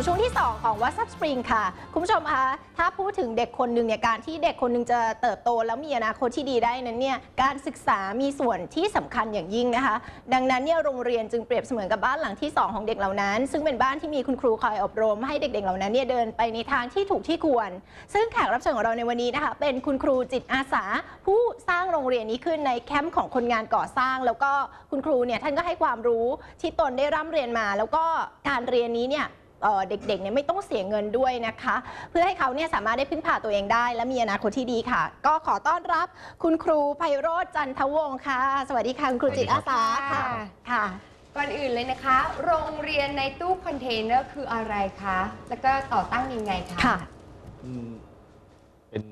สู่ช่วงที่ 2 ของ WhatsApp Spring ค่ะ คุณผู้ชมคะถ้าพูดถึงเด็กคนหนึ่งเนี่ยการที่เด็กคนหนึ่งจะเติบโตแล้วมีอนาคตที่ดีได้นั้นเนี่ยการศึกษามีส่วนที่สำคัญอย่างยิ่งนะคะ ดังนั้นเนี่ยโรงเรียนจึงเปรียบเสมือนกับบ้านหลังที่ 2 ของเด็กเหล่านั้น ซึ่งเป็นบ้านที่มีคุณครูคอยอบรม ให้เด็กๆเหล่านั้นเนี่ยเดินไปในทางที่ถูกที่ควร ซึ่งแขกรับเชิญของเราในวันนี้นะคะเป็นคุณครูจิตอาสา ผู้สร้างโรงเรียนนี้ขึ้นในแคมป์ของคนงานก่อสร้าง แล้วก็คุณครูเนี่ยท่านก็ให้ความรู้ที่ตนได้ร่ำเรียนมา แล้วก็การเรียนนี้เนี่ย เอ่อเด็กๆเนี่ยไม่ต้องเสียเงินด้วยนะคะ เพื่อให้เขาเนี่ยสามารถได้พึ่งพาตัวเองได้ และมีอนาคตที่ดีค่ะ ก็ขอต้อนรับคุณครูไพโรธจันทวงศ์ค่ะ สวัสดีค่ะคุณครูจิตอาสาค่ะค่ะ ก่อนอื่นเลยนะคะ โรงเรียนในตู้คอนเทนเนอร์คืออะไรคะ แล้วก็ต่อตั้งยังไงคะค่ะ อืมเป็น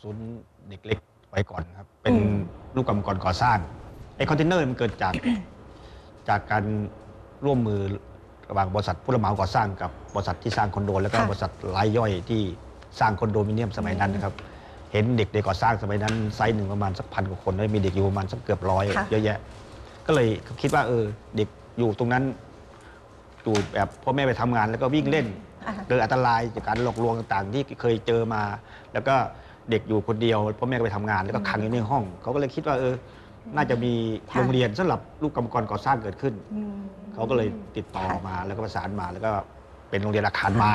ศูนย์เด็กเล็กไว้ก่อนครับ เป็นอืมลูกกรรมกรก่อสร้างไอ้คอนเทนเนอร์มันเกิดจาก จากการร่วมมือ ระหว่างบริษัทผู้รับเหมาก่อสร้างกับบริษัทที่สร้างคอนโด แล้วก็ค่ะ บริษัทรายย่อยที่สร้างคอนโดมิเนียมสมัยนั้นนะครับ เห็นเด็กในก่อสร้างสมัยนั้นไซส์หนึ่งประมาณสักพันกว่าคนแล้วมีเด็กอยู่ประมาณสักเกือบร้อยค่ะ เยอะแยะ ก็เลยคิดว่าเออเด็กอยู่ตรงนั้นอยู่แบบพ่อแม่ไปทำงานแล้วก็วิ่งเล่น อ่าเกิดอันตรายจากการหลอกลวงต่างๆ ที่เคยเจอมา แล้วก็เด็กอยู่คนเดียวพ่อแม่ก็ไปทำงานแล้วก็ขังอยู่ในห้อง เขาก็เลยคิดว่าเออ น่าจะมีค่ะโรงเรียนสำหรับลูกกรรมกรก่อสร้างเกิดขึ้นอืมเขาก็เลยติดต่อค่ะมาแล้วก็ประสานมาแล้วก็เป็นโรงเรียนอาคารไม้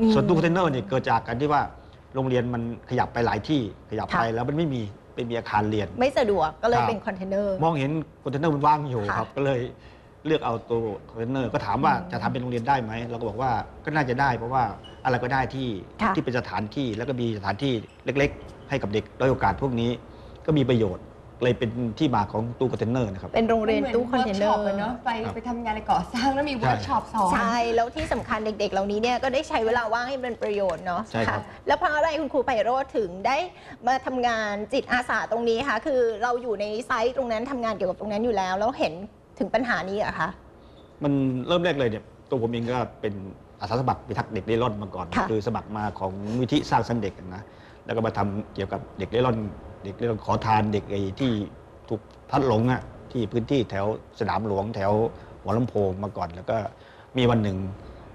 อืมส่วนตู้คอนเทนเนอร์เนี่ยเกิดจากการที่ว่าโรงเรียนมันขยับไปหลายที่ขยับค่ะ ไปแล้วมันไม่มีเป็นมีอาคารเรียน ไม่สะดวกก็เลยครับ เป็นคอนเทนเนอร์ มองเห็นคอนเทนเนอร์มันว่างอยู่ค่ะครับ ก็เลยเลือกเอาตัวคอนเทนเนอร์ก็ถามว่าอืมจะทำเป็นโรงเรียนได้ไหมเราก็บอกว่าก็น่าจะได้ เพราะว่าอะไรก็ได้ที่ค่ะที่เป็นสถานที่แล้วก็มีสถานที่เล็ก ๆ ให้กับเด็กด้อยโอกาสพวกนี้ก็มีประโยชน์ เลยเป็นที่มาของตู้คอนเทนเนอร์นะครับ เป็นโรงเรียนตู้คอนเทนเนอร์หมืวิกช็ปะเนาะไปครับไปทำงานในก่อสร้างแล้วมีเวิร์กช็อปสอนใช่ แล้วที่สำคัญเด็กๆ เหล่านี้เนี่ยก็ได้ใช้เวลาว่างให้เป็นประโยชน์เนาะใช่ครับะแล้วเพราะอะไรคุณครูไพโรธถึงได้มาทำงานจิตอาสาตรงนี้คะคือเราอยู่ในไซต์ตรงนั้นทำงานเกี่ยวกับตรงนั้นอยู่แล้ว แล้วเห็นถึงปัญหานี้เหรอะคะมันเริ่มแรกเลยเนี่ยตัวผมเองก็เป็นอาสาสมัครพิทักษ์เด็กเร่ร่อนมาก่อนค่ะคือสมัครมาของมูลที่สร้างสรรค์เด็กนะแล้วก็มาทำเกี่ยวกับเด็กเร่ร่อน เด็กเร่ร่อนขอทานเด็กไอ้ที่ถูกพลัดหลงอะที่พื้นที่แถวสนามหลวงแถวหัวลำโพงมาก่อน แล้วก็มีวันหนึ่ง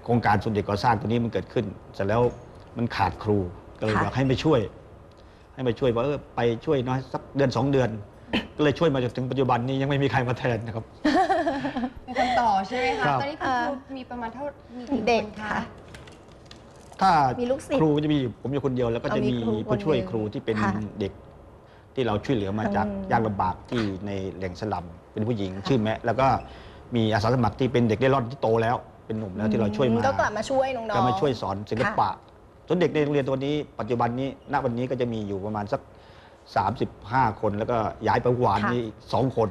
โครงการส่วนเด็กก่อสร้างตัวนี้มันเกิดขึ้น เสร็จแล้วมันขาดครูก็เลยค่ะ อยากให้ไปช่วย ให้ไปช่วยว่าเออไปช่วยน้อยสักเดือนสองเดือน ก็เลยช่วยมาจนถึงปัจจุบันนี้ยังไม่มีใครมาแทนนะครับ เป็นคนต่อใช่ไหมคะ ครับ ตอนนี้คุณครูมีประมาณเท่า มีกี่เด็กคนค่ะ ถ้ามีลูกศิษย์ครูจะมีอยู่ผมอยู่คนเดียวแล้วก็เอาจะมีมีครูคนผู้ช่วยหนึ่งครูที่เป็นค่ะ เด็ก ที่เราช่วยเหลือมาจากอืมยากลำบากที่ในแหล่งสลัมเป็นผู้หญิงชื่อแมะแล้วก็มีอาสาสมัครที่เป็นเด็กเร่ร่อนที่โตแล้ว เป็นหนุ่มแล้วที่เราช่วยมาก็กลับมาช่วยน้องๆก็มาช่วยสอนศิลปะส่วนเด็กในโรงเรียนตัวนี้ปัจจุบันนี้ณวันนี้ก็จะมีอยู่ประมาณสัก 35 คนแล้วก็ย้ายไปหวานค่ะนี่อีกสองคน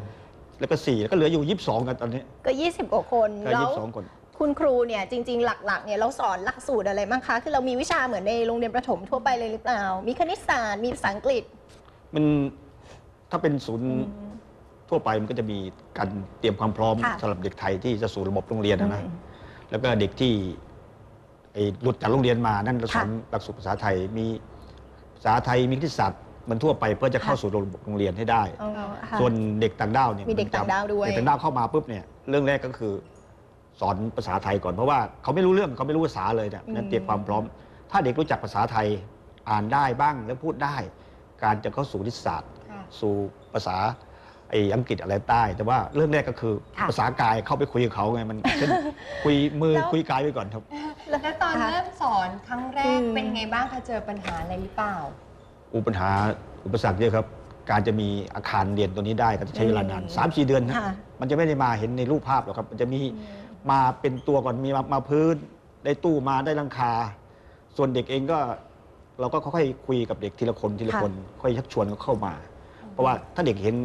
แล้วก็สี่แล้วก็เหลืออยู่ 22 กันตอนนี้ ก็ 20กว่าคนก็แล้ว22คนคุณครูเนี่ยจริง ๆ หลักๆเนี่ยเราสอนหลักสูตรอะไรบ้างคะ คือเรามีวิชาเหมือนในโรงเรียนประถมทั่วไปเลยหรือเปล่า มีคณิตศาสตร์มีภาษาอังกฤษ มันถ้าเป็นศูนย์ทั่วไปมันก็จะมีการเตรียมความพร้อมค่ะ สำหรับเด็กไทยที่จะสู่ระบบโรงเรียนนะนะอืมแล้วก็เด็กที่ไอ้หลุดจากโรงเรียนมานั่นเราสอนค่ะหลักสูตรภาษาไทยมีภาษาไทยมีคณิตศาสตร์มันทั่วไปเพื่อจะเข้าค่ะสู่ระบบโรงเรียนให้ได้ อ๋อค่ะ ส่วนเด็กต่างด้าวเนี่ยมีเด็กนจะต่างด้าวด้วย เด็กต่างด้าวเข้ามาปุ๊บเนี่ยเรื่องแรกก็คือ สอนภาษาไทยก่อนเพราะว่าเขาไม่รู้เรื่องเขาไม่รู้ภาษาเลยเนี่ยนั้นเตรียมความพร้อม ถ้าเด็กรู้จักภาษาไทยอ่านได้บ้างแล้วพูดได้ การจะเข้าสู่นิสศาสตร์ค่ะสู่ภาษาไอ้อังกฤษอะไรใต้ แต่ว่าเรื่องแรกก็คือค่ะภาษากายเข้าไปคุยกับเขาไงมันเช่นคุยมือแล้วคุยกายไปก่อนครับ แล้วตอนค่ะเริ่มสอนครั้งแรกอืมเป็นไงบ้างคะเจอปัญหาอะไรหรือเปล่า อุปัญหาอุปสรรคเยอะครับ การจะมีอาคารเรียนตัวนี้ได้ก็จะใช้เวลานานอืมสามสี่เดือนนะค่ะมันจะไม่ได้มาเห็นในรูปภาพหรอกครับ มันจะมีมาเป็นตัวก่อนมีมามาพื้น ได้ตู้มาได้หลังคา ส่วนเด็กเองก็ เราก็ค่อยๆคุยกับเด็กทีละคนทีละคน ค่อยชักชวนเขาเข้ามา เพราะว่าถ้าเด็กเห็น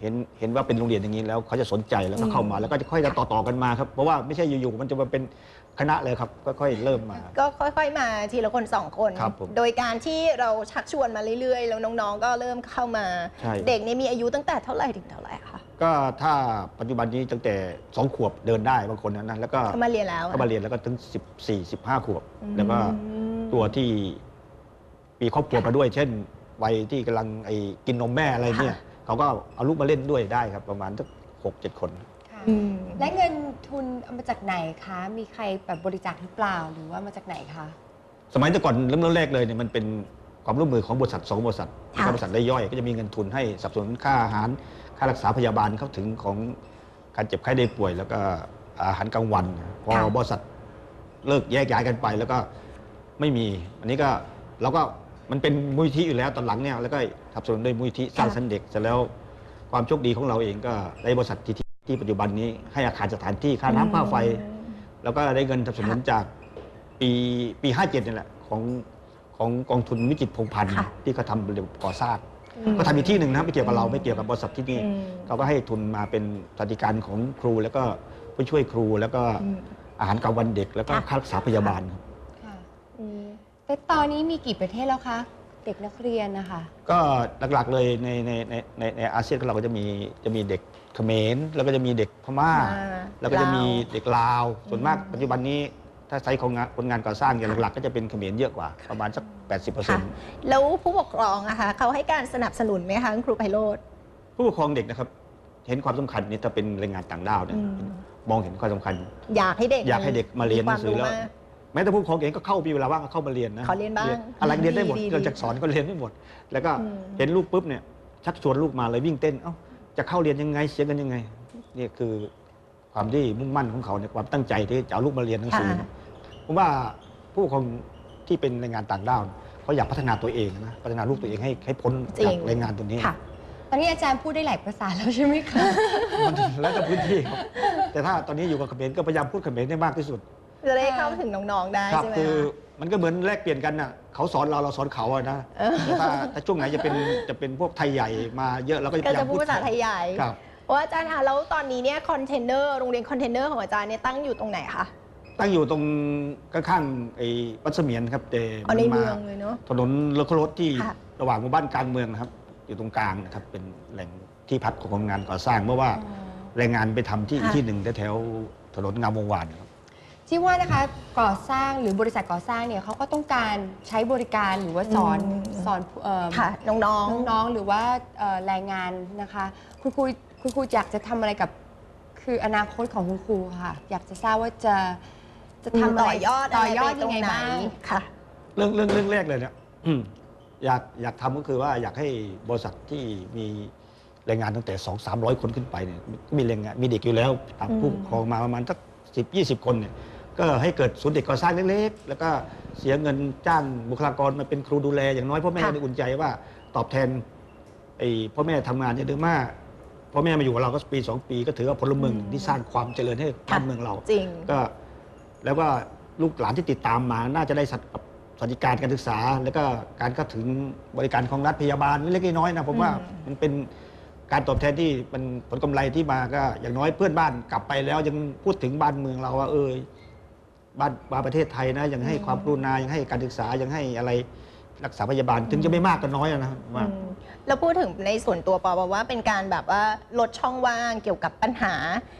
เห็นเห็นว่าเป็นโรงเรียนอย่างนี้แล้วเขาจะสนใจแล้วก็เข้ามาแล้วก็จะค่อยจะต่อๆกันมาครับเพราะว่าไม่ใช่อยู่ๆมันจะมาเป็นคณะเลยครับค่อยๆเริ่มมา ก็ค่อย ๆ มาทีละคนสองคน ครับผมโดยการที่เราชักชวนมาเรื่อยๆ แล้วน้องๆ ก็เริ่มเข้ามา ใช่ เด็กนี่มีอายุตั้งแต่เท่าไหร่ถึงเท่าไหร่คะก็ถ้าปัจจุบันนี้ตั้งแต่สองขวบเดินได้บางคนนะนะแล้วก็เข้ามาเรียนแล้วเข้ามาเรียนแล้วก็ถึง 14 15 ขวบอืมแล้วก็ตัวที่ มีครอบครัวมาด้วย เช่น วัยที่กำลังไอ้กินนมแม่อะไรเนี่ยเขาก็เอาลูกมาเล่นด้วยได้ครับ ประมาณสักหกเจ็ดคน ค่ะอืม และเงินทุนเอามาจากไหนคะ มีใครแบบบริจาคหรือเปล่าหรือว่ามาจากไหนคะ สมัยแต่ก่อนเริ่มแรกเลยเนี่ยมันเป็นความร่วมมือของบริษัทสองบริษัทค่ะ บริษัทได้ย่อยก็จะมีเงินทุนให้สนับสนุนค่าอาหารค่ารักษาพยาบาลเข้าถึงของการเจ็บไข้ได้ป่วย แล้วก็อาหารกลางวัน พอค่ะ บริษัทเลิกแยกย้ายกันไป แล้วก็ไม่มี อันนี้ก็เราก็ มันเป็นมูลนิธิอยู่แล้วตอนหลังเนี่ยแล้วก็สนับสนุนด้วยมูลนิธิสร้างสรรค์เด็กเสร็จแล้วความโชคดีของเราเองก็ได้บริษัทที่ที่ปัจจุบันนี้ให้อาคารสถานที่ค่าน้ำค่าไฟ แล้วก็ได้เงินสนับสนุนจากปีปี 57นี่แหละของของกองทุนวิจิตรพงษ์พันธ์ค่ะที่เขาทำเรื่องก่อสร้างอืมก็ทำอีกที่หนึ่งนะไม่เกี่ยวกับเราไม่เกี่ยวกับบริษัทที่นี่อืมเขาก็ให้ทุนมาเป็นสวัสดิการของครูแล้วก็ผู้ช่วยครูแล้วก็อืมอาหารกลางวันเด็กแล้วก็ค่ะค่ารักษาพยาบาลครับค่ะอืม แต่ตอนนี้มีกี่ประเทศแล้วคะ เด็กนักเรียนนะคะ ก็หลักๆเลยในในในในในอาเซียนของเราก็จะมีจะมีเด็กเขมรแล้วก็จะมีเด็กพม่า อ่าแล้วก็จะมีลาวเด็กลาว ส่วนมากอืมปัจจุบันนี้ถ้าใช้คนงานคนงานก่อสร้างอย่างหลักๆ ก็จะเป็นเขมรเยอะกว่าประมาณสัก ค่ะ 80%แล้วผู้ปกครองอะคะเขาให้การสนับสนุนไหมคะคุณครูไพโรธ ผู้ปกครองเด็กนะครับ เห็นความสำคัญนี่ถ้าเป็นแรงงานต่างด้าวเนี่ยอืม มองเห็นความสำคัญ อยากให้เด็กอยากให้เด็กมาเรียนหนังสือมีแล้วความรู้มาก แม้แต่ผู้ปกครองเองก็เข้ามีเวลาว่างก็เข้ามาเรียนนะขอเรียนบ้างอะไรเรียนได้หมดดีดีเราจะสอนก็เรียนได้หมด แล้วก็อืม เห็นลูกปุ๊บเนี่ยชักชวนลูกมาเลยวิ่งเต้นเอ้าจะเข้าเรียนยังไงเสียกันยังไงนี่คือความที่มุ่งมั่นของเขาในยความตั้งใจที่จะเอาลูกมาเรียนหนังสือ ค่ะ ผมว่าผู้ปกครองที่เป็นแรงงานต่างด้าวเขาอยากพัฒนาตัวเองนะพัฒนาลูกตัวเองให้ให้พ้นจริจากงแรงงานตัวนี้ ค่ะ ตอนนี้อาจารย์พูดได้หลายภาษาแล้วใช่ไหมคะ มันแล้วแต่พื้นที่ครับแต่ถ้าตอนนี้อยู่กับเขมรก็พยายามพูดเขมรให้มากที่สุด จะได้เข้าถึงน้องๆได้ครับใช่ไหมคือคะ มันก็เหมือนแลกเปลี่ยนกันน่ะเขาสอนเราเราสอนเขาอะนะเออ แต่ถ้าถ้าช่วงไหนจะเป็นจะเป็นพวกไทยใหญ่มาเยอะเราก็จะพก็ยายาจะมพูดภาษาไทยใหญ่ครับเพราะว่าอาจารย์คะแล้วตอนนี้เนี่ยคอนเทนเนอร์โรงเรียนคอนเทนเนอร์ของอาจารย์เนี่ยตั้งอยู่ตรงไหนคะตั้งอยู่ตรงข้างๆไอ้วัดเสมียนครับแต่อ๋อในมัเมืมาองเลยเนาะ ถนนรถรถที่ค่ะ ระหว่างหมู่บ้านกลางเมืองนะครับอยู่ตรงกลางนะครับเป็นแหล่งที่พักของคนงานก่อสร้างเมื่อว่า แรงงานไปทำที่อีกที่หนึ่งแถวๆถนนงามวงวานครับ ที่ว่านะคะก่อสร้างหรือบริษัทก่อสร้างเนี่ยเขาก็ต้องการใช้บริการหรือว่าสอนอืม สอนเอ่อค่ะน้องน้องๆหรือว่าเอ่อแรงงานนะคะ คุณครูคุณครูอยากจะทำอะไรกับคืออนาคตของคุณครูค่ะ อยากจะทราบว่าจะจะๆทำอะไรต่อยอดต่อยอดะรปยังไงบ้าง ค่ะ เรื่องเรื่องเรื่องแรกเลยเนี่ยอืมอยากอยากทำก็คือว่าอยากให้บริษัทที่มีแรงงานตั้งแต่สองสามร้อยคนขึ้นไปเนี่ยก็มีแรงงานมีเด็กอยู่แล้วตามอืม ผู้ปกครองมาประมาณสักสิบยี่สิบคนเนี่ย ก็ให้เกิดศูนย์เด็กก่อสร้างเล็กๆ แล้วก็เสียเงินจ้างบุคลากรมาเป็นครูดูแล อย่างน้อยพ่อแม่ได้อุ่นใจว่าตอบแทนไอ้พ่อแม่ทำงานเนี่ยดือมากพ่อแม่มาอยู่กับเราก็ปีสองปี ก็ถือว่าพลเมืองอืมที่สร้างความเจริญให้บ้านเมืองเรา จริง ก็แล้วก็ลูกหลานที่ติดตามมา น่าจะได้สัตสวัสดิการการศึกษา แล้วก็การเข้าถึงบริการของรัฐพยาบาลเล็กๆน้อยๆนะผมว่าอืม มันเป็นการตอบแทนที่มันผลกำไรที่มาก็ อย่างน้อยเพื่อนบ้านกลับไปแล้วยังพูดถึงบ้านเมืองเราว่าเออ บ้านบ้านประเทศไทยนะยังให้ความกรุณายังให้การศึกษายังให้อะไรรักษาพยาบาลถึงจะไม่มากก็น้อยอะนะว่าอืมแล้วพูดถึงในส่วนตัวปอบอกว่าเป็นการแบบว่าลดช่องว่างเกี่ยวกับปัญหา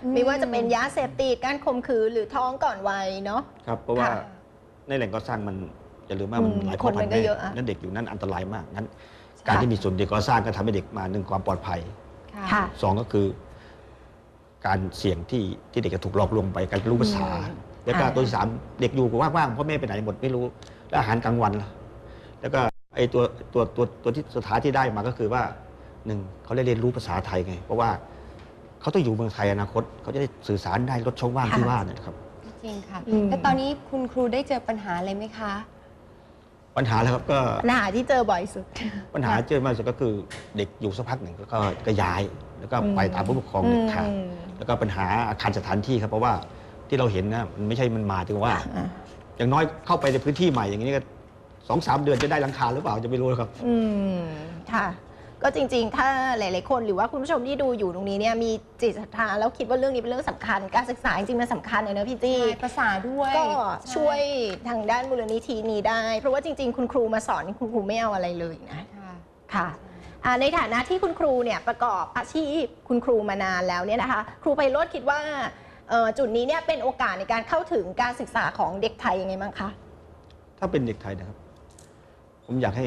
อืมไม่ว่าจะเป็นยาเสพติดการข่มขืนหรือท้องก่อนวัยเนาะครับเพราะว่าค่ะในแหล่งก่อสร้างมันอย่าลืมว่ามันอืมหลายคนมันก็แม่เยอะอะนั้นเด็กอยู่นั้นอันตรายมากนั้น การที่มีส่วนเด็กก่อสร้างก็ทำให้เด็กมาหนึ่งความปลอดภัยค่ะสองก็คือ การเสี่ยงที่ที่เด็กจะถูกหลอกลวงไปการรู้ภาษา อืมแล้วก็ค่ะตัวที่สามเด็กอยู่กับว่างๆพ่อแม่ไปไหนหมดไม่รู้ แล้วอาหารกลางวันล่ะแล้วก็ไอ้ตัวตัวตัวตัวที่สุดท้ายที่ได้มาก็คือว่าหนึ่งเขาได้เรียนรู้ภาษาไทยไง เพราะว่าเขาต้องอยู่เมืองไทยอนาคต เขาจะได้สื่อสารได้ลดช่องว่างที่ว่าเนยนะครับจริงค่ะอืมแล้วตอนนี้คุณครูได้เจอปัญหาอะไรไหมคะ ปัญหาแล้วครับก็ปัญหาที่เจอบ่อยสุด ปัญหาเจอมากสุดก็คือเด็กอยู่สักพักหนึ่งแล้วก็ก็ย้าย แล้วก็ไปตามผู้ปกครองเด็ดขาดอืมแล้วก็ปัญหาอาคารสถานที่ครับเพราะว่า ที่เราเห็นนะมันไม่ใช่มันมาถึงว่าอะอย่างน้อยเข้าไปในพื้นที่ใหม่อย่างนี้ก็สองสามเดือนจะได้หลังคาหรือเปล่าจะไม่รู้ครับ อืมค่ะ ก็จริงๆ ถ้าหลายๆคนหรือว่าคุณผู้ชมที่ดูอยู่ตรงนี้เนี่ยมีจิตศรัทธาแล้วคิดว่าเรื่องนี้เป็นเรื่องสำคัญ การศึกษาจริงๆมันสำคัญเลยนะพี่จี้ใช่ภาษาด้วยก็ใช่วยทางด้านมูลนิธินี้ได้ เพราะว่าจริง ๆ คุณครูมาสอนคุณครูไม่เอาอะไรเลยนะค่ะค่ะอ่าในฐานะที่คุณครูเนี่ยประกอบอาชีพคุณครูมานานแล้วเนี่ยนะคะ ครูไพโรธคิดว่าเอ่อ จุดนี้เนี่ยเป็นโอกาสในการเข้าถึงการศึกษาของเด็กไทยยังไงบ้างคะ ถ้าเป็นเด็กไทยนะครับ ผมอยากให้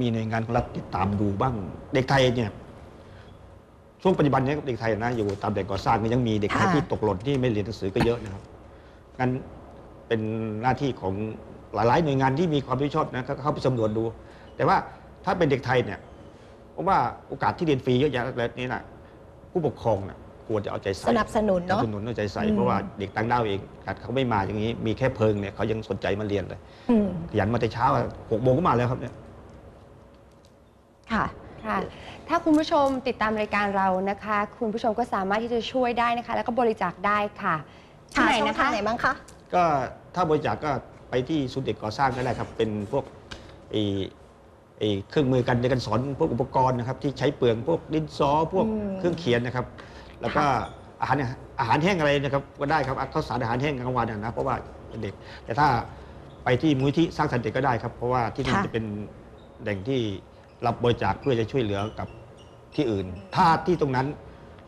มีหน่วยงานของรัฐติดตามดูบ้าง เด็กไทยเนี่ยชช่วงปัจจุบันนี้เด็กไทยนะอยู่ตามแหล่งก่อสร้างก็ยังมีเด็กไทยค่ะที่ตกหล่นที่ไม่เรียนหนังสือก็เยอะนะครับงั้นเป็นหน้าที่ของหลายๆ หน่วยงานที่มีความรับผิดชอบนะก็เข้าไปสำรวจดู แต่ว่าถ้าเป็นเด็กไทยเนี่ยผมว่าโอกาสที่เรียนฟรีเยอะแยะแล้วนี่นะผู้ปกครองน่ะ ควรจะเอาใจใส่สนับสนุนสนับเนาะสนุนเอาใจใส่อืมเพราะว่าเด็กต่างด้าวเองเขาไม่มาอย่างนี้มีแค่เพิงเนี่ยเขายังสนใจมาเรียนเลยอืมขยันมาแต่เช้าอะหกโมงก็มาแล้วครับเนี่ยค่ะค่ะถ้าคุณผู้ชมติดตามรายการเรานะคะ คุณผู้ชมก็สามารถที่จะช่วยได้นะคะ แล้วก็บริจาคได้ค่ะที่ค่ะไหนช่องนะทางคะไหนบ้างคะก็ถ้าบริจาคก็ไปที่ศูนย์เด็กก่อสร้างก็ได้ครับ เป็นพวกไอ้ไอ้เครื่องมือการเรียนการสอนพวกอุปกรณ์นะครับที่ใช้เปลืองพวกดินสอพวกอืมเครื่องเขียนนะครับ แล้วก็อาหารอาหารแห้งอะไรนะครับก็ได้ครับข้าวสารอาหารแห้งกลางวันนะนะเพราะว่าเป็นเด็ก แต่ถ้าไปที่มูลที่สร้างสรรค์เด็กก็ได้ครับ เพราะว่าที่นี่ค่ะจะเป็นแหล่งที่รับบริจาคเพื่อจะช่วยเหลือกับที่อื่น ถ้าที่ตรงนั้น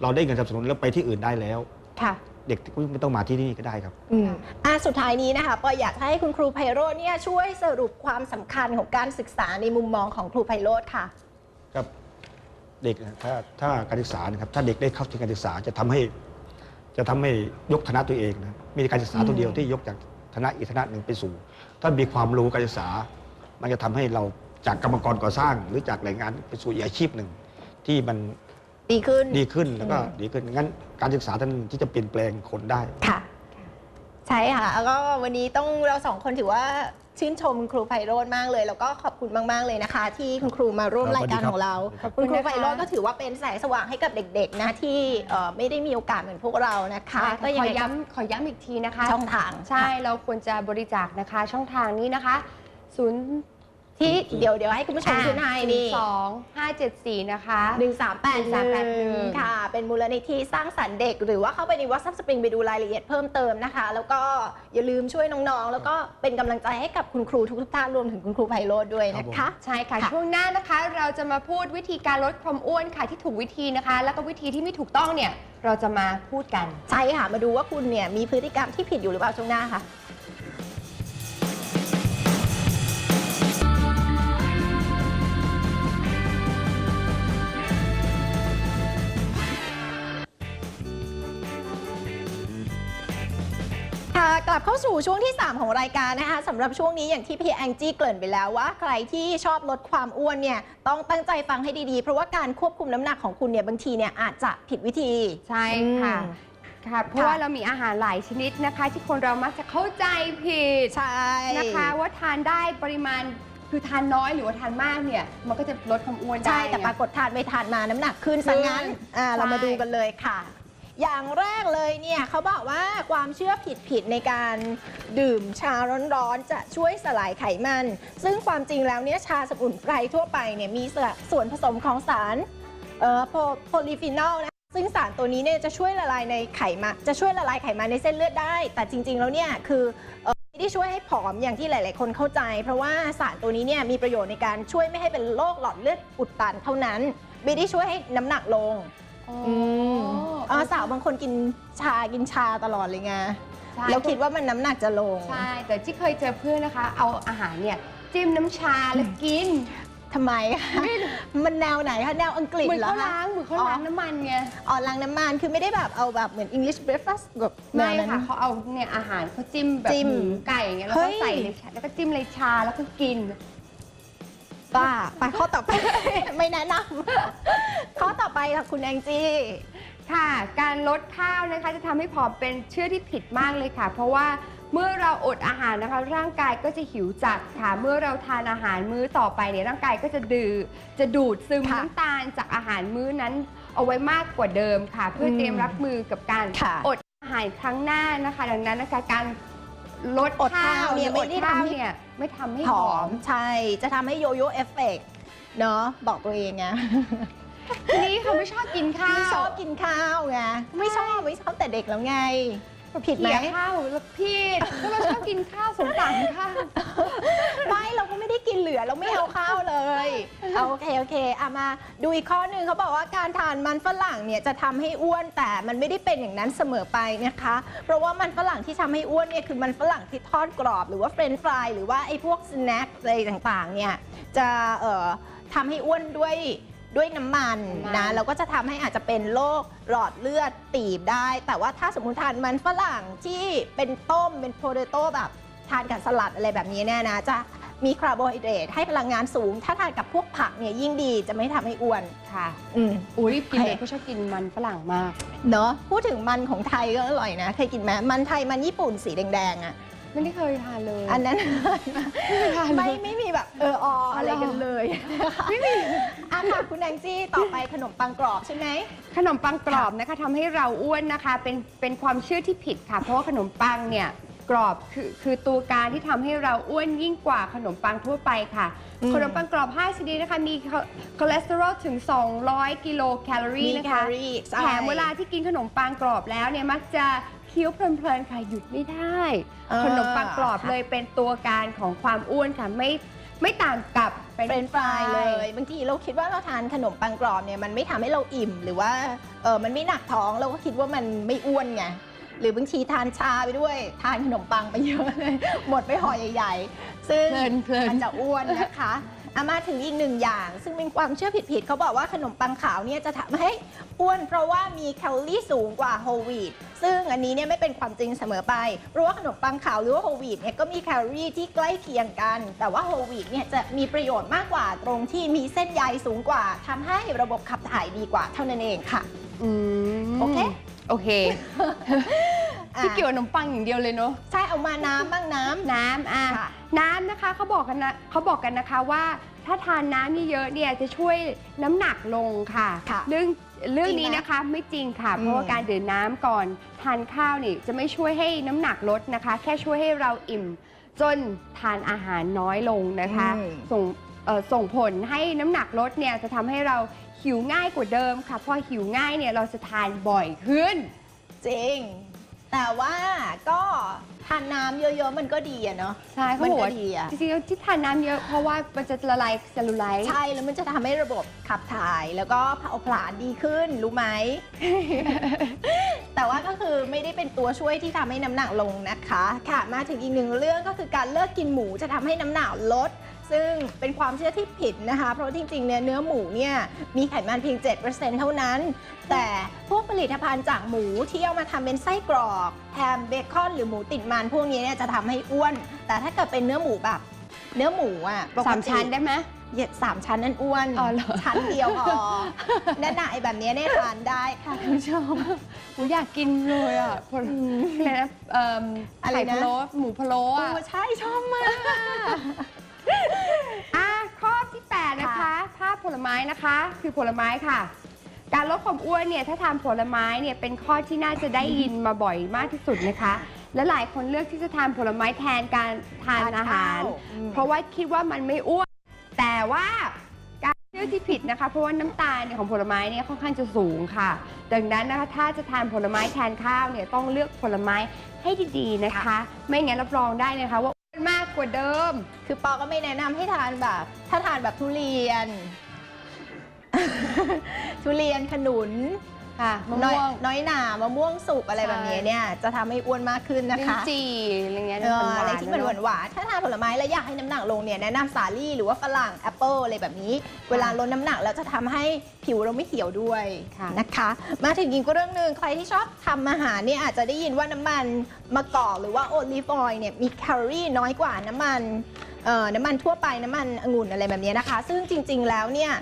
เราได้เงินสนับสนุนแล้วไปที่อื่นได้แล้วค่ะเด็กไม่ต้องมาที่นี่ก็ได้ครับอืมอะสุดท้ายนี้นะคะปออยากให้คุณครูไพโรจน์เนี่ยช่วยสรุปความสำคัญของการศึกษาในมุมมองของครูไพโรจน์ค่ะครับ เด็กนะถ้าถ้าการศึกษานะครับถ้าเด็กได้เข้าถึงการศึกษาจะทำให้ จะทำให้ยกฐานะตัวเองนะมีการศึกษาตัวเดียวที่ยกจากฐานะอีกฐานะหนึ่งไปสู่ ถ้ามีความรู้การศึกษา มันจะทำให้เราจากกรรมกรก่อสร้าง หรือจากแหล่งงานไปสู่อีกอาชีพหนึ่ง ที่มันดีขึ้นดีขึ้นแล้วก็อืมดีขึ้นงั้นการศึกษาท่านที่จะเปลี่ยนแปลงคนได้ค่ะใช่ค่ะแล้วก็วันนี้ต้องเราสองคนถือว่า ชื่นชมคุณครูไพโรจน์มากเลย แล้วก็ขอบคุณมาก ๆ เลยนะคะ ที่คุณครูมาร่วมครับรายการสวัสดีครับของเราขอบคุคุณณครูนะคะไพโรจน์ก็ถือว่าเป็นแสงสว่างให้กับเด็ก ๆ นะที่เอ่อไม่ได้มีโอกาสเหมือนพวกเรานะคะก็ก็ยัยังงขอไงก็ ย้ำขอย้ำอีกทีนะคะ ช่องทาง ใช่ค่ะเราควรจะบริจาคนะคะ ช่องทางนี้นะคะ ศูนย์ ที่เดี๋ยวเดี๋ยวให้คุณผู้ชมขึ้นให้นี่สองห้าเจ็ดสี่นะคะหนึ่งสามแปดหนึ่ง1381ค่ะ เป็นมูลนิธิสร้างสรรค์เด็ก หรือว่าเข้าไปใน WhatsApp Spring ไปดูรายละเอียดเพิ่มเติมนะคะ แล้วก็อย่าลืมช่วยน้องๆ แล้วก็เป็นกำลังใจให้กับคุณครูทุกๆท่านรวมถึงคุณครูไพโรจน์ด้วยนะคะ ใช่ค่ะค่ะ ช่วงหน้านะคะ เราจะมาพูดวิธีการลดความอ้วนค่ะที่ถูกวิธีนะคะ แล้วก็วิธีที่ไม่ถูกต้องเนี่ยเราจะมาพูดกัน ใช่ค่ะมาดูว่าคุณเนี่ยมีพฤติกรรมที่ผิดอยู่หรือเปล่าช่วงหน้าค่ะ กลับเข้าสู่ช่วงที่ 3 ของรายการนะคะสำหรับช่วงนี้อย่างที่พี่แองจี้เกริ่นไปแล้วว่า ใครที่ชอบลดความอ้วนเนี่ยต้องตั้งใจฟังให้ดีๆ เพราะว่าการควบคุมน้ำหนักของคุณเนี่ยบางทีเนี่ยอาจจะผิดวิธี ใช่ค่ะอืมค่ะ เพราะว่าเรามีอาหารหลายชนิดนะคะ ที่คนเรามักจะเข้าใจผิดใช่นะคะว่าทานได้ปริมาณคือทานน้อยหรือว่าทานมากเนี่ย มันก็จะลดความอ้วนได้ ใช่ แต่ไงปรากฏทานไปทานมาน้ำหนักขึ้นซะงั้นขึ้นอ่าเรามาใช่ดูกันเลยค่ะ อย่างแรกเลยเนี่ยเขาบอกว่าความเชื่อผิดๆในการดื่มชาร้อนๆ จะช่วยสลายไขมัน ซึ่งความจริงแล้วเนี่ยชาสมุนไพรทั่วไปเนี่ยมีส่วนผสมของสารโพลีฟีนอลนะซึ่งสารตัวนี้เนี่ยจะช่วยละลายในไขมันจะช่วยละลายไขมันในเส้นเลือดได้ แต่จริง ๆ แล้วเนี่ยคือเอ่อไม่ได้ช่วยให้ผอมอย่างที่หลาย ๆ คนเข้าใจ เพราะว่าสารตัวนี้เนี่ยมีประโยชน์ในการช่วยไม่ให้เป็นโรคหลอดเลือดอุดตันเท่านั้น ไม่ได้ช่วยให้น้ำหนักลง อ๋ออ๋อสาวบางคนกินชากินชาตลอดเลยไงใช่ แล้วคิดว่ามันน้ำหนักจะลงใช่ แต่ที่เคยเจอเพื่อนนะคะ เอาอาหารเนี่ยจิ้มน้ำชาแล้วกิน ทำไมคะมันแนวไหนคะแนวอังกฤษเหมือนเหรอเขาคะ ล้างเหมือนเขาอ๋อล้างน้ำมันไง อ๋อล้างน้ำมันคือไม่ได้แบบเอาแบบเหมือน English breakfast แบบแนไม่วนั้น ค่ะเขาเอาเนี่ยอาหารเขาจิ้มแบบจิ้มหมูไก่อย่างเงี้ยแล้วเฮ้ก็ย ใส่ในชาแล้วก็จิ้มเลยชาแล้วก็กิน บ้าไปข้อต่อไป ไม่แนะนำข้อต่อไปค่ะคุณแองจี้ ค่ะ การลดข้าวนะคะจะทำให้ผอมเป็นเชื่อที่ผิดมากเลยค่ะ เพราะว่าเมื่อเราอดอาหารนะคะ ร่างกายก็จะหิวจัดค่ะ เมื่อเราทานอาหารมื้อต่อไปเนี่ยร่างกายก็จะดื้อจะดูดซึมค่ะน้ำตาลจากอาหารมื้อนั้น เอาไว้มากกว่าเดิมค่ะ เพื่ออมเตรียมรับมือกับการค่ะ อดอาหารครั้งหน้านะคะ ดังนั้นนะคะการ ลดอดข้าวเนี่ยหรือไม่ได้อข้าวทำให้เนี่ยไม่ทำให้ผผออมม ใช่ จะทำให้โยโย่เอฟเฟกเนาะบอกตัวเองไง ทีนี้เขาไม่ชอบกินข้าว ไม่ชอบกินข้าวไงไม่ชอบไม่ชอบแต่เด็กแล้วไง ผิดไหมเขี่ยข้าวแล้วผิดก็เราชอบกินข้าวสงสารข้าว ไม่เราก็ไม่ได้กินเหลือเราไม่เอาข้าวเลยเอาโอเคโอเคอะมาดูอีกข้อหนึ่งเขาบอกว่าการทานมันฝรั่งเนี่ยจะทำให้อ้วนแต่มันไม่ได้เป็นอย่างนั้นเสมอไปนะคะ เพราะว่ามันฝรั่งที่ทำให้อ้วนเนี่ยคือมันฝรั่งที่ทอดกรอบ หรือว่าเฟรนช์ฟรายหรือว่าไอ้พวกสแน็คอะไรต่างๆเนี่ยจะเอ่อทำให้อ้วนด้วย ด้วยน้ำมันน้ำมันนะแล้วก็จะทำให้อาจจะเป็นโรคหลอดเลือดตีบได้ แต่ว่าถ้าสมมติทานมันฝรั่งที่เป็นต้มเป็นโพเตโต้แบบทานกับสลัดอะไรแบบนี้เนี่ยนะจะมีคาร์โบไฮเดรตให้พลังงานสูง ถ้าทานกับพวกผักเนี่ยยิ่งดีจะไม่ทำให้อ้วนค่ะ อืม อุ้ยรีบกินเลยโอเคเพราะชอบกินมันฝรั่งมาก เนาะพูดถึงมันของไทยก็อร่อยนะเคยกินไหมมันไทยมันญี่ปุ่นสีแดงๆอะ ไม่ได้เคยทานเลย อันนั้น ไม่เคยทานเลไม่ยไม่มีแบบเอออออะไรกันเลยไม่มีอะค่ะคุณแองจี้ต่อไปขนมปังกรอบใช่ไหมขนมปังกรอบนะคะทำให้เราอ้วนนะคะเป็นเป็นความเชื่อที่ผิดค่ะ เพราะว่าขนมปังเนี่ยกรอบคือคือตัวการที่ทำให้เราอ้วนยิ่งกว่าขนมปังทั่วไปค่ะอืมขนมปังกรอบ 5 ชนิดนะคะ มีคอเลสเตอรอลถึง 200 กิโลแคลอรี่มีนะแคคะลอรี่ใช่แถมเวลาที่กินขนมปังกรอบแล้วเนี่ยมักจะเคี้ยวเพลินๆค่ะหยุดไม่ได้เออขนมปังกรอบเลยเป็นตัวการของความอ้วนค่ะไม่ไม่ต่างกับเฟรนช์ฟรายเลยบางทีเราคิดว่าเราทานขนมปังกรอบเนี่ยมันไม่ทำให้เราอิ่ม หรือว่าเออมันไม่หนักท้องเราก็คิดว่ามันไม่อ้วนไงหรือบางทีทานชาไปด้วย ทานขนมปังไปเยอะเลย หมดไปห่อใหญ่ ๆ ซึ่งเพลินเพลินมันจะอ้วนนะคะ อามาถึงอีกหนึ่งอย่าง ซึ่งเป็นความเชื่อผิดๆเขาบอกว่าขนมปังขาวเนี่ยจะทำให้อ้วนเพราะว่ามีแคลอรี่สูงกว่าโฮลวีตซึ่งอันนี้เนี่ยไม่เป็นความจริงเสมอไป เพราะว่าขนมปังขาวหรือว่าโฮลวีตเนี่ยก็มีแคลอรี่ที่ใกล้เคียงกัน แต่ว่าโฮลวีตเนี่ยจะมีประโยชน์มากกว่าตรงที่มีเส้นใยสูงกว่าทำให้ระบบขับถ่ายดีกว่าเท่านั้นเองค่ะ อืมโอเค โอเคอะ ที่เกี่ยวกับขนมปังอย่างเดียวเลยเนาะ ใช่เอามาน้ำบ้างน้ำ น้ำอะค่ะ น้ำนะคะเขาบอกกันนะเขาบอกกันนะคะว่า ถ้าทานน้ำเยอะๆเนี่ยจะช่วยน้ำหนักลงค่ะค่ะเรื่องเรื่องจริงไหมนี้นะคะไม่จริงค่ะ อืม เพราะว่าการดื่มน้ำก่อนทานข้าวนี่จะไม่ช่วยให้น้ำหนักลดนะคะ แค่ช่วยให้เราอิ่ม จนทานอาหารน้อยลงนะคะ อืม ส่งเอ่อส่งผลให้น้ำหนักลดเนี่ยจะทำให้เราหิวง่ายกว่าเดิมค่ะพอหิวง่ายเนี่ยเราจะทานบ่อยขึ้น จริง แต่ว่าก็ทานน้ำเยอะๆมันก็ดีอะเนาะ ใช่เขามันบอกก็ว่าดีอะ จริงๆที่ทานน้ำเยอะเพราะว่ามันจะละลายเซลลูไลท์ ใช่แล้วมันจะทำให้ระบบขับถ่ายแล้วก็เผาผลาญดีขึ้นรู้ไหม แต่ว่าก็คือไม่ได้เป็นตัวช่วยที่ทำให้น้ำหนักลงนะคะ ค่ะ มาถึงอีกหนึ่งเรื่องก็คือการเลิกกินหมูจะทำให้น้ำหนักลด ซึ่งเป็นความเชื่อที่ผิดนะคะ เพราะจริงๆเนี่ยเนื้อหมูเนี่ยมีไขมันเพียง 7%เท่านั้น แต่พวกผลิตภัณฑ์จากหมูที่เอามาทำเป็นไส้กรอกแฮมเบคอนหรือหมูติดมันพวกนี้เนี่ยจะทำให้อ้วน แต่ถ้าเกิดเป็นเนื้อหมูแบบ เนื้อหมูอะปกสามติชั้นได้ไหมเหยียดสามชั้นนั่นอ้วนอ๋อเหรอชั้นเดียวพอนั่นน่ะไอ้แบบเนี้ยเนี่ยทานได้ค่ะคุณผู้ชมหนูอยากกินเลยอะพะอะไรนะเอิ่มอะไรไข่นะพะโล้หมูพะโล้โอ้อะใช่ชอบมาก อะข้อที่ 8 นะคะค่ะภาพผลไม้นะคะ คือผลไม้ค่ะ การลดความอ้วนเนี่ยถ้าทานผลไม้เนี่ยเป็นข้อที่น่าจะได้ยินมาบ่อยมากที่สุดนะคะ และหลายคนเลือกที่จะทานผลไม้แทนการทานอาหาร เพราะว่าคิดว่ามันไม่อ้วน แต่ว่าการเชื่อที่ผิดนะคะ เพราะว่าน้ำตาลเนี่ยของผลไม้เนี่ยค่อนข้างจะสูงค่ะ ดังนั้นนะคะถ้าจะทานผลไม้แทนข้าวเนี่ยต้องเลือกผลไม้ให้ดีๆนะคะ ไม่งั้นรับรองได้นะคะว่าอ้วน มากกว่าเดิม คือปอก็ไม่แนะนำให้ทานแบบ ถ้าทานแบบทุเรียน ทุเรียนขนุน ค่ะมะน้อยม่วงน้อยหนามะม่วงสุกอะไรใช่แบบนี้เนี่ยจะทำให้อ้วนมากขึ้นนะลิ้นคะจี่อะไรเงี้ยเออหวาอะไรนๆที่มันหวานหวานๆถ้าทานผลไม้แล้วอยากให้น้ำหนักลงเนี่ยแนะนำสาลี่หรือว่าฝรั่งแอปเปิลอะไรแบบนี้ เวลาลดน้ำหนักแล้วจะทำให้ผิวเราไม่เหี่ยวด้วยค่ะ นะคะ มาถึงอีกเรื่องหนึ่งใครที่ชอบทำอาหารเนี่ยอาจจะได้ยินว่าน้ำมันมะกอกหรือว่าโอลิฟออยล์เนี่ยมีแคลอรี่น้อยกว่าน้ำมันเอ่อน้ำมันทั่วไปน้ำมันองุ่นอะไรแบบนี้นะคะ ซึ่งจริงๆแล้วเนี่ย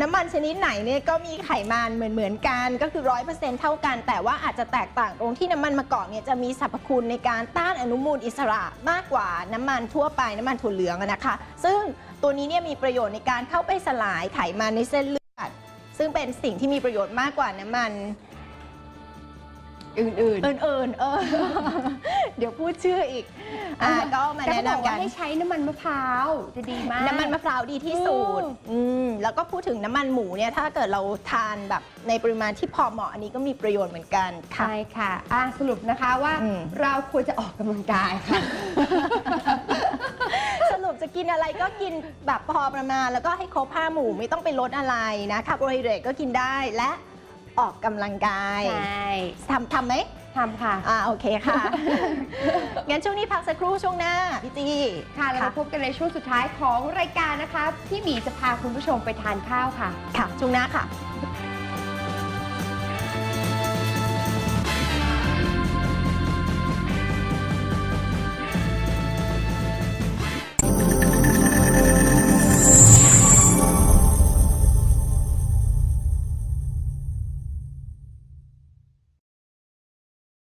น้ำมันชนิดไหนเนี่ยก็มีไขมันเหมือนเหมือนๆกัน ก็คือร้อยเปอร์เซ็นต์เท่ากัน แต่ว่าอาจจะแตกต่างตรงที่น้ำมันมะกอกเนี่ยจะมีสรรพคุณในการต้านอนุมูลอิสระมากกว่าน้ำมันทั่วไปน้ำมันถั่วเหลืองนะคะ ซึ่งตัวนี้เนี่ยมีประโยชน์ในการเข้าไปสลายไขมันในเส้นเลือดซึ่งเป็นสิ่งที่มีประโยชน์มากกว่าน้ำมัน อื่น อื่นๆเออ เดี๋ยวพูดชื่ออีกอ่าก็มาๆแต่แนะเขาบอกนำกัว่าน ให้ใช้น้ำมันมะพร้าวจะดีมาก น้ำมันมะพร้าวดีที่สุด อืม อืม แล้วก็พูดถึงน้ำมันหมูเนี่ย ถ้าเกิดเราทานแบบในปริมาณที่พอเหมาะอันนี้ก็มีประโยชน์เหมือนกันค่ะ ใช่ค่ะอะ สรุปนะคะว่าอืม เราควรจะออกกำลังกายค่ะ สรุปจะกินอะไรก็กินแบบพอประมาณ แล้วก็ให้ครบห้าหมู่ไม่ต้องไปลดอะไรนะคาร์โบไฮเดรตก็กินได้และ ออกกำลังกายใช่ทำทำไหมทำค่ะ อ่าโอเคค่ะ งั้นช่วงนี้พักสักครู่ช่วงหน้าพี่จีค่ะเรามาพบกันในช่วงสุดท้ายของรายการนะคะ พี่หมีจะพาคุณผู้ชมไปทานข้าวค่ะ ค่ะช่วงหน้าค่ะค